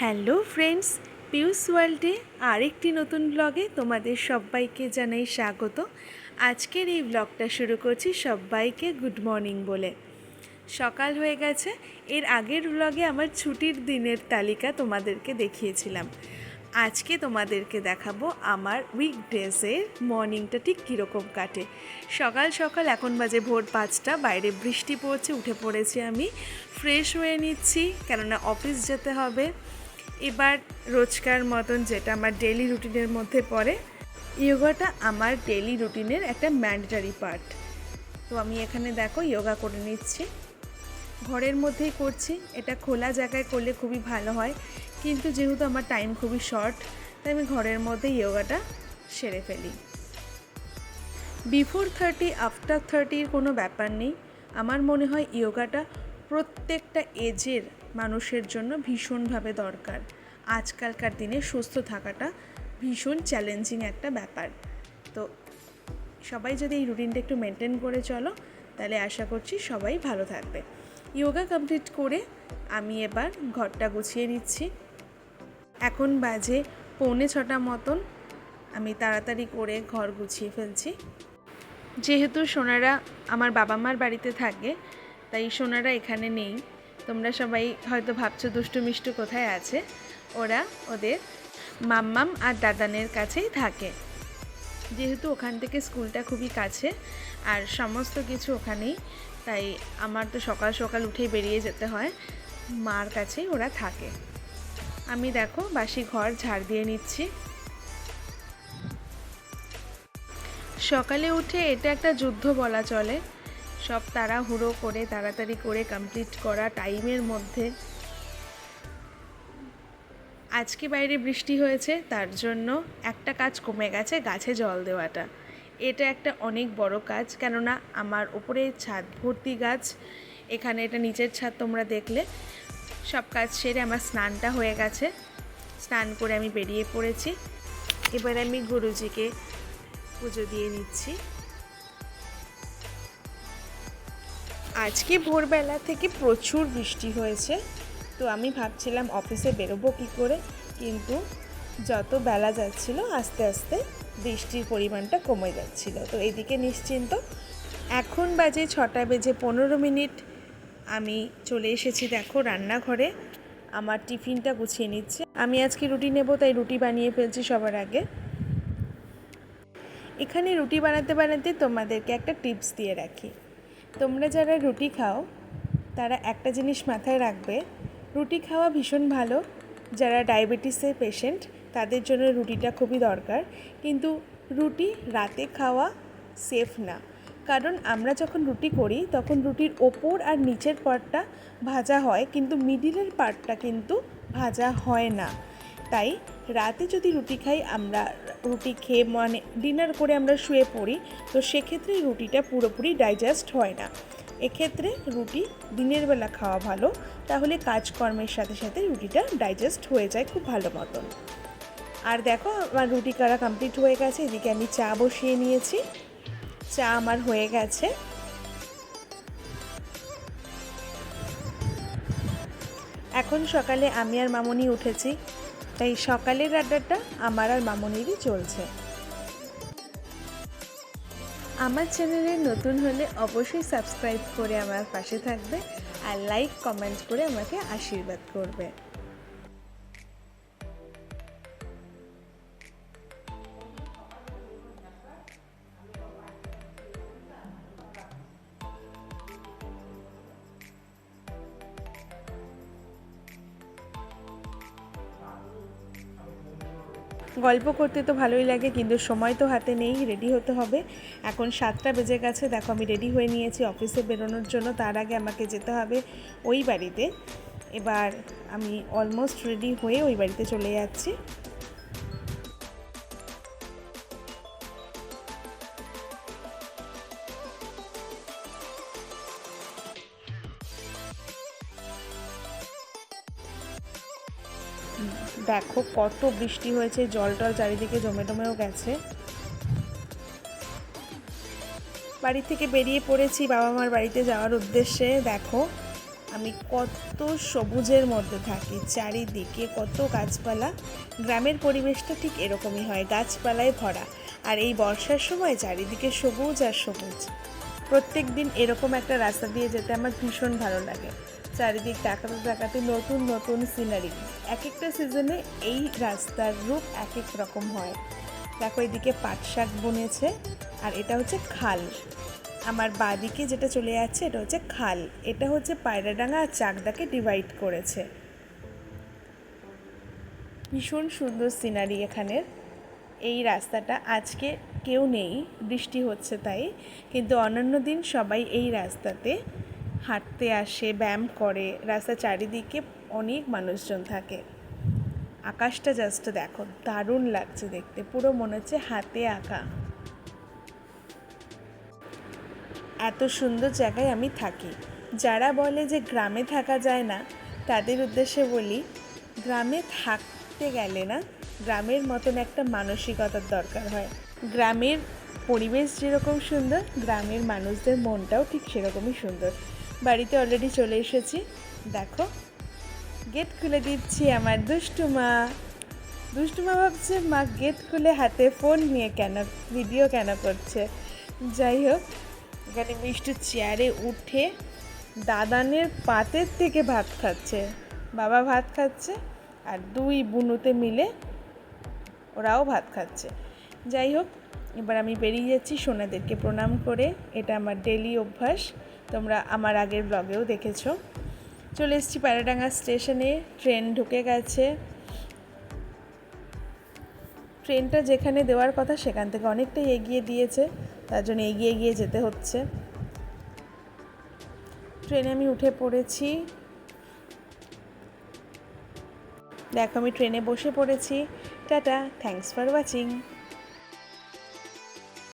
Hello friends, পিউস ওয়ার্ল্ডে আরেকটি নতুন ব্লগে তোমাদের সবাইকে জানাই স্বাগত। আজকের এই ব্লগটা শুরু করছি সবাইকে গুড মর্নিং বলে। সকাল হয়ে গেছে, এর আগের ব্লগে আমার ছুটির দিনের তালিকা তোমাদেরকে দেখিয়েছিলাম। আজকে তোমাদেরকে দেখাবো আমার উইকডেজের মর্নিংটা ঠিক কীরকম কাটে। সকাল সকাল এখন বাজে ভোর পাঁচটা, বাইরে বৃষ্টি পড়ছে, উঠে পড়েছি আমি। ফ্রেশ হয়ে নিচ্ছি, কেননা অফিস যেতে হবে। এবার রোজকার মতন যেটা আমার ডেলি রুটিনের মধ্যে পড়ে, ইয়োগাটা আমার ডেলি রুটিনের একটা ম্যান্ডেটারি পার্ট তো আমি এখানে দেখো ইয়োগা করে নিচ্ছি। ঘরের মধ্যেই করছি, এটা খোলা জায়গায় করলে খুবই ভালো হয়। কিন্তু যেহেতু আমার টাইম খুবই শর্ট তাই আমি ঘরের মধ্যে যোগাটা সেরে ফেলি। বিফোর থার্টি আফটার থার্টির কোনো ব্যাপার নেই। আমার মনে হয় ইয়োগাটা প্রত্যেকটা এজের মানুষের জন্য ভীষণভাবে দরকার। আজকালকার দিনে সুস্থ থাকাটা ভীষণ চ্যালেঞ্জিং একটা ব্যাপার। তো সবাই যদি এই রুটিনটা একটু মেনটেন করে চলো, তাহলে আশা করছি সবাই ভালো থাকবে। যোগা কমপ্লিট করে আমি এবার ঘরটা গুছিয়ে নিচ্ছি। এখন বাজে পৌনে ছটা মতন। আমি তাড়াতাড়ি করে ঘর গুছিয়ে ফেলছি। যেহেতু সোনারা আমার বাবা মার বাড়িতে থাকে, তাই সোনারা এখানে নেই। তোমরা সবাই হয়তো ভাবছ দুষ্টু মিষ্টু কোথায় আছে। ওরা ওদের মাম্মাম আর দাদানের কাছেই থাকে। যেহেতু ওখান থেকে স্কুলটা খুবই কাছে আর সমস্ত কিছু ওখানেই, তাই আমার তো সকাল সকাল উঠেই বেরিয়ে যেতে হয়। মার কাছেই ওরা থাকে। আমি দেখো বাসি ঘর ঝাড় দিয়ে নিচ্ছি। সকালে উঠে এটা একটা যুদ্ধ বলা চলে। সব তাড়াহুড়ো করে, তাড়াতাড়ি করে কমপ্লিট করা টাইমের মধ্যে। আজকে বাইরে বৃষ্টি হয়েছে, তার জন্য একটা কাজ কমে গেছে, গাছে জল দেওয়াটা। এটা একটা অনেক বড় কাজ, কেননা আমার ওপরে ছাদ ভর্তি গাছ, এখানে এটা নিচের ছাদ তোমরা দেখলে। সব কাজ সেরে আমার স্নানটা হয়ে গেছে। স্নান করে আমি বেরিয়ে পড়েছি। এবার আমি গুরুজিকে পুজো দিয়ে নিচ্ছি। আজকে ভোরবেলা থেকে প্রচুর বৃষ্টি হয়েছে। তো আমি ভাবছিলাম অফিসে বেরোবো কী করে, কিন্তু যত বেলা যাচ্ছিল, আস্তে আস্তে বৃষ্টির পরিমাণটা কমে যাচ্ছিল। তো এদিকে নিশ্চিন্ত। এখন বাজে ছটা বেজে পনেরো মিনিট। আমি চলে এসেছি দেখো রান্নাঘরে। আমার টিফিনটা গুছিয়ে নিচ্ছে। আমি আজকে রুটি নেব, তাই রুটি বানিয়ে ফেলছি সবার আগে। এখানে রুটি বানাতে বানাতে তোমাদেরকে একটা টিপস দিয়ে রাখি। তোমরা যারা রুটি খাও, তারা একটা জিনিস মাথায় রাখবে, রুটি খাওয়া ভীষণ ভালো। যারা ডায়াবেটিসের পেশেন্ট, তাদের জন্য রুটিটা খুবই দরকার। কিন্তু রুটি রাতে খাওয়া সেফ না। কারণ আমরা যখন রুটি করি, তখন রুটির ওপর আর নিচের পার্টটা ভাজা হয়, কিন্তু মিডিলের পার্টটা কিন্তু ভাজা হয় না। তাই রাতে যদি রুটি খাই, আমরা রুটি খেয়ে মানে ডিনার করে আমরা শুয়ে পড়ি, তো সেক্ষেত্রে রুটিটা পুরোপুরি ডাইজেস্ট হয় না। এক্ষেত্রে রুটি দিনের বেলা খাওয়া ভালো, তাহলে কাজকর্মের সাথে সাথে রুটিটা ডাইজেস্ট হয়ে যায় খুব ভালো মতন। আর দেখো, আমার রুটি করা কমপ্লিট হয়ে গেছে, এদিকে আমি চা বসিয়ে নিয়েছি। চা আমার হয়ে গেছে। এখন সকালে আমি আর মামনি উঠেছি। তাই সকালের আড্ডাটা আমার আর মামনিরই চলছে। আমার চ্যানেলে নতুন হলে অবশ্যই সাবস্ক্রাইব করে আমার পাশে থাকবে আর লাইক, কমেন্ট করে আমাকে আশীর্বাদ করবে। গল্প করতে তো ভালোই লাগে, কিন্তু সময় তো হাতে নেই রেডি হতে হবে। এখন সাতটা বেজে গেছে, দেখো আমি রেডি হয়ে নিয়েছি অফিসে বেরোনোর জন্য, তার আগে আমাকে যেতে হবে ওই বাড়িতে। এবার আমি অলমোস্ট রেডি হয়ে ওই বাড়িতে চলে যাচ্ছি। দেখো, কত বৃষ্টি হয়েছে জল টল চারিদিকে জমে টমেও গেছে। বাড়ি থেকে বেরিয়ে পড়েছি বাবা মার বাড়িতে যাওয়ার উদ্দেশ্যে। দেখো, আমি কত সবুজের মধ্যে থাকি, চারিদিকে কত গাছপালা। গ্রামের পরিবেশটা ঠিক এরকমই হয়, গাছপালায় ভরা। আর এই বর্ষার সময় চারিদিকে সবুজ আর সবুজ। প্রত্যেক দিন এরকম একটা রাস্তা দিয়ে যেতে আমার ভীষণ ভালো লাগে। চারিদিক তাকাতে তাকাতে নতুন নতুন সিনারি এক একটা সিজনে এই রাস্তার রূপ এক এক রকম হয়। দেখো, এদিকে পাট শাক বনেছে আর এটা হচ্ছে খাল। আমার বাদিকে যেটা চলে যাচ্ছে এটা হচ্ছে খাল। এটা হচ্ছে পায়রাডাঙ্গা আর চাকদাকে ডিভাইড করেছে। ভীষণ সুন্দর সিনারি এখানের। এই রাস্তাটা আজকে কেউ নেই, বৃষ্টি হচ্ছে তাই। কিন্তু অন্যান্য দিন সবাই এই রাস্তাতে হাঁটতে আসে, ব্যায়াম করে। রাস্তা চারিদিকে অনেক মানুষজন থাকে। আকাশটা জাস্ট দেখো, দারুণ লাগছে দেখতে। পুরো মনে হচ্ছে হাতে আঁকা। এত সুন্দর জায়গায় আমি থাকি। যারা বলে যে গ্রামে থাকা যায় না, তাদের উদ্দেশ্যে বলি, গ্রামে থাকতে গেলে না গ্রামের মতন একটা মানসিকতার দরকার হয়। গ্রামের পরিবেশ যেরকম সুন্দর, গ্রামের মানুষদের মনটাও ঠিক সেরকমই সুন্দর। বাড়িতে অলরেডি চলে এসেছি। দেখো গেট খুলে দিচ্ছি আমার দুষ্টু মা। দুষ্টু মা ভাবছে, মা গেট খুলে হাতে ফোন নিয়ে কেন ভিডিও কেন করছে? যাই হোক, এখানে মিষ্টি চেয়ারে উঠে দাদানের পাতের থেকে ভাত খাচ্ছে। বাবা ভাত খাচ্ছে আর দুই বুনুতে মিলে ওরাও ভাত খাচ্ছে। যাই হোক, এবার আমি বেরিয়ে যাচ্ছি সোনাদেরকে প্রণাম করে। এটা আমার ডেলি অভ্যাস, তোমরা আমার আগের ব্লগেও দেখেছ। চলে এসেছি প্যারাডাঙ্গা স্টেশনে ট্রেন ঢুকে গেছে। ট্রেনটা যেখানে দেওয়ার কথা সেখান থেকে অনেকটাই এগিয়ে দিয়েছে, তার জন্য এগিয়ে এগিয়ে যেতে হচ্ছে। ট্রেনে আমি উঠে পড়েছি। দেখো, আমি ট্রেনে বসে পড়েছি। Tata thanks for watching